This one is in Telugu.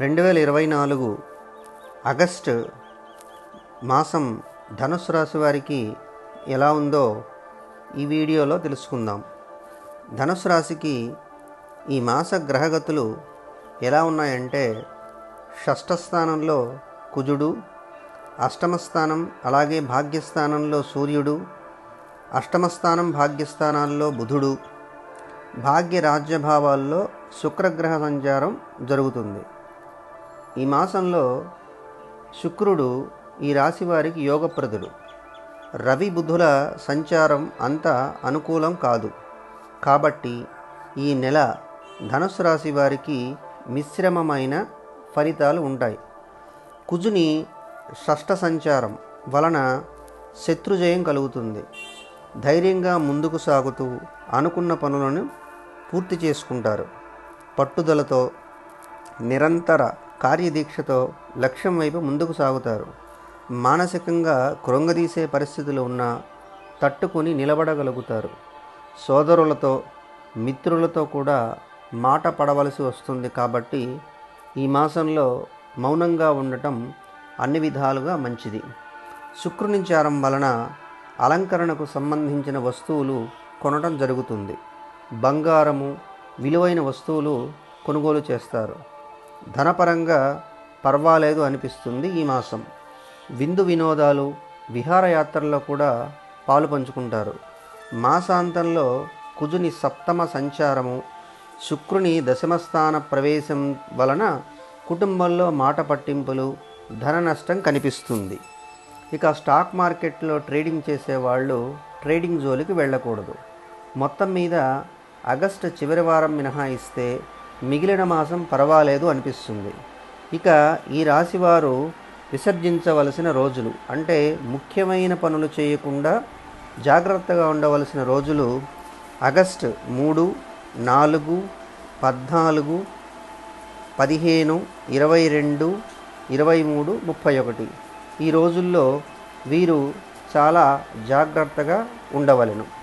రెండు వేల ఇరవై నాలుగు ఆగస్టు మాసం ధనుసు రాశి వారికి ఎలా ఉందో ఈ వీడియోలో తెలుసుకుందాం. ధనుసు రాశికి ఈ మాస గ్రహగతులు ఎలా ఉన్నాయంటే షష్ఠస్థానంలో కుజుడు అష్టమస్థానం అలాగే భాగ్యస్థానంలో సూర్యుడు అష్టమస్థానం భాగ్యస్థానాల్లో బుధుడు భాగ్య రాజ్యభావాల్లో శుక్రగ్రహ సంచారం జరుగుతుంది. ఈ మాసంలో శుక్రుడు ఈ రాశి వారికి యోగప్రదుడు. రవి బుధుల సంచారం అంత అనుకూలం కాదు. కాబట్టి ఈ నెల ధనుసు రాశి వారికి మిశ్రమమైన ఫలితాలు ఉంటాయి. కుజుని షష్ట సంచారం వలన శత్రుజయం కలుగుతుంది. ధైర్యంగా ముందుకు సాగుతూ అనుకున్న పనులను పూర్తి చేసుకుంటారు. పట్టుదలతో నిరంతర కార్యదీక్షతో లక్ష్యం వైపు ముందుకు సాగుతారు. మానసికంగా కృంగదీసే పరిస్థితులు ఉన్నా తట్టుకొని నిలబడగలుగుతారు. సోదరులతో మిత్రులతో కూడా మాట పడవలసి వస్తుంది కాబట్టి ఈ మాసంలో మౌనంగా ఉండటం అన్ని విధాలుగా మంచిది. శుక్రునిచారం వలన అలంకరణకు సంబంధించిన వస్తువులు కొనడం జరుగుతుంది. బంగారము విలువైన వస్తువులు కొనుగోలు చేస్తారు. ధనపరంగా పర్వాలేదు అనిపిస్తుంది ఈ మాసం. విందు వినోదాలు విహారయాత్రల్లో కూడా పాలు పంచుకుంటారు. మాసాంతంలో కుజుని సప్తమ సంచారము శుక్రుని దశమస్థాన ప్రవేశం వలన కుటుంబంలో మాట పట్టింపులు ధన నష్టం కనిపిస్తుంది. ఇక స్టాక్ మార్కెట్లో ట్రేడింగ్ చేసేవాళ్ళు ట్రేడింగ్ జోలికి వెళ్ళకూడదు. మొత్తం మీద ఆగస్టు చివరి వారం మినహాయిస్తే మిగిలిన మాసం పర్వాలేదు అనిపిస్తుంది. ఇక ఈ రాశివారు విసర్జించవలసిన రోజులు అంటే ముఖ్యమైన పనులు చేయకుండా జాగ్రత్తగా ఉండవలసిన రోజులు ఆగస్టు మూడు నాలుగు పద్నాలుగు పదిహేను ఇరవై రెండు ఇరవై మూడు ముప్పై ఒకటి. ఈ రోజుల్లో వీరు చాలా జాగ్రత్తగా ఉండవలెను.